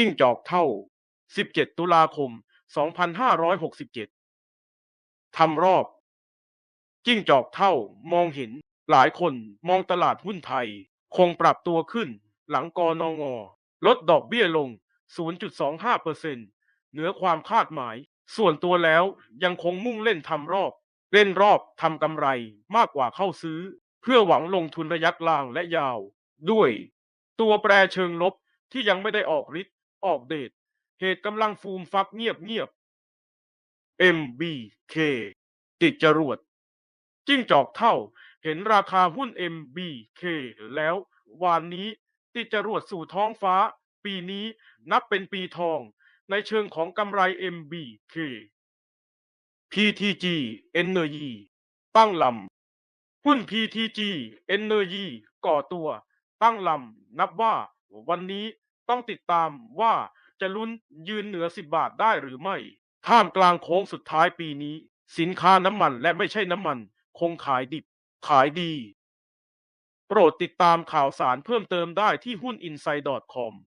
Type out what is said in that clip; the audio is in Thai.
จิ้งจอกเท่า 17 ตุลาคม 2567 ทำรอบ จิ้งจอกเท่ามองเห็นหลายคนมองตลาดหุ้นไทย คงปรับตัวขึ้นหลังกอนงลดดอกเบี้ยลง 0.25%เหนือความคาดหมาย ส่วนตัวแล้วยังคงมุ่งเล่นทำรอบ เล่นรอบทำกำไรมากกว่าเข้าซื้อ เพื่อหวังลงทุนระยะกลางและยาว ด้วย ตัวแปรเชิงลบที่ยังไม่ได้ออกฤทธิ์ ออกเดชเหตุกำลังฟูมฟักเงียบเงียบ MBK ติดจรวดจิ้งจอกเท่าเห็นราคาหุ้น MBK แล้ววานนี้ติดจรวดสู่ท้องฟ้า ปีนี้นับเป็นปีทองในเชิงของกำไร MBK PTG Energy ตั้งลำหุ้น PTG Energy ก่อตัว ตั้งลำนับว่าวันนี้ ต้องติดตามว่าจะลุ้นยืนเหนือ 10 บาทได้หรือไม่ ท่ามกลางโค้งสุดท้ายปีนี้ สินค้าน้ำมันและไม่ใช่น้ำมัน คงขายดิบ ขายดี โปรดติดตามข่าวสารเพิ่มเติมได้ที่หุ้น inside.com